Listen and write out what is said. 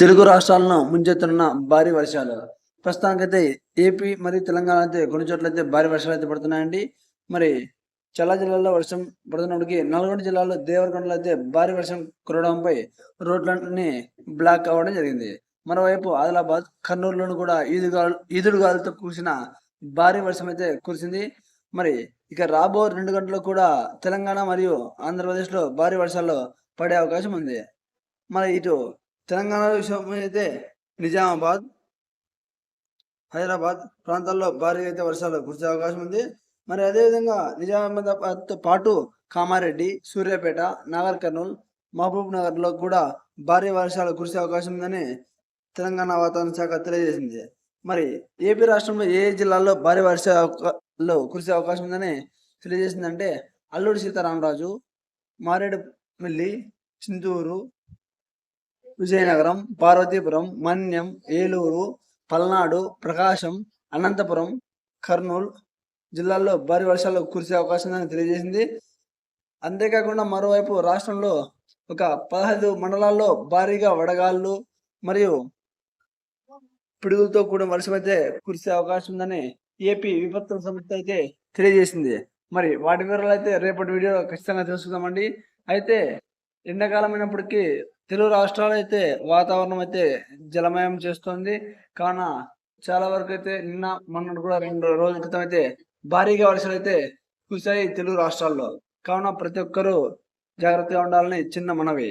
తెలుగు రాష్ట్రాలను ముంచెత్తున్న భారీ వర్షాలు. ప్రస్తుతానికైతే ఏపీ మరియు తెలంగాణ అయితే కొన్ని చోట్ల అయితే భారీ వర్షాలు అయితే పడుతున్నాయండి. మరి చాలా జిల్లాల్లో వర్షం పడుతున్నప్పటికీ నల్గొండ జిల్లాలో దేవరకొండలో అయితే భారీ వర్షం కురవడంపై రోడ్లన్నీ బ్లాక్ అవ్వడం జరిగింది. మరోవైపు ఆదిలాబాద్ కర్నూలులోను కూడా ఈదుగాలు ఈదుడుగాలతో కూసిన భారీ వర్షం అయితే కురిసింది. మరి ఇక రాబో రెండు గంటలు కూడా తెలంగాణ మరియు ఆంధ్రప్రదేశ్లో భారీ వర్షాలు పడే అవకాశం ఉంది. మరి ఇటు తెలంగాణ విషయం అయితే నిజామాబాద్ హైదరాబాద్ ప్రాంతాల్లో భారీగా అయితే వర్షాలు కురిసే అవకాశం ఉంది. మరి అదేవిధంగా నిజామాబాద్తో పాటు కామారెడ్డి సూర్యాపేట నాగర్ కర్నూల్ మహబూబ్ నగర్లో కూడా భారీ వర్షాలు కురిసే అవకాశం ఉందని తెలంగాణ వాతావరణ శాఖ తెలియజేసింది. మరి ఏపీ రాష్ట్రంలో ఏ జిల్లాల్లో భారీ వర్షాలు కురిసే అవకాశం ఉందని తెలియజేసిందంటే అల్లూరి సీతారామరాజు మారేడుమిల్లి చింతూరు విజయనగరం పార్వతీపురం మన్యం ఏలూరు పల్నాడు ప్రకాశం అనంతపురం కర్నూలు జిల్లాల్లో భారీ వర్షాలు కురిసే అవకాశం ఉందని తెలియజేసింది. అంతేకాకుండా మరోవైపు రాష్ట్రంలో ఒక పదహైదు మండలాల్లో భారీగా వడగాళ్ళు మరియు పిడుగులతో కూడిన వర్షం అయితే కురిసే అవకాశం ఉందని ఏపీ విపత్తుల సంస్థ అయితే తెలియజేసింది. మరి వాటి వివరాలు అయితే రేపటి వీడియోలో ఖచ్చితంగా తెలుసుకుందామండి. అయితే ఎండాకాలం అయినప్పటికీ తెలుగు రాష్ట్రాలు అయితే వాతావరణం అయితే జలమయం చేస్తుంది. కావున చాలా వరకు అయితే నిన్న మొన్న కూడా రెండు రోజుల క్రితం అయితే భారీగా వర్షాలు అయితే కురిశాయి తెలుగు రాష్ట్రాల్లో. కావున ప్రతి ఒక్కరూ జాగ్రత్తగా ఉండాలని చిన్న మనవి.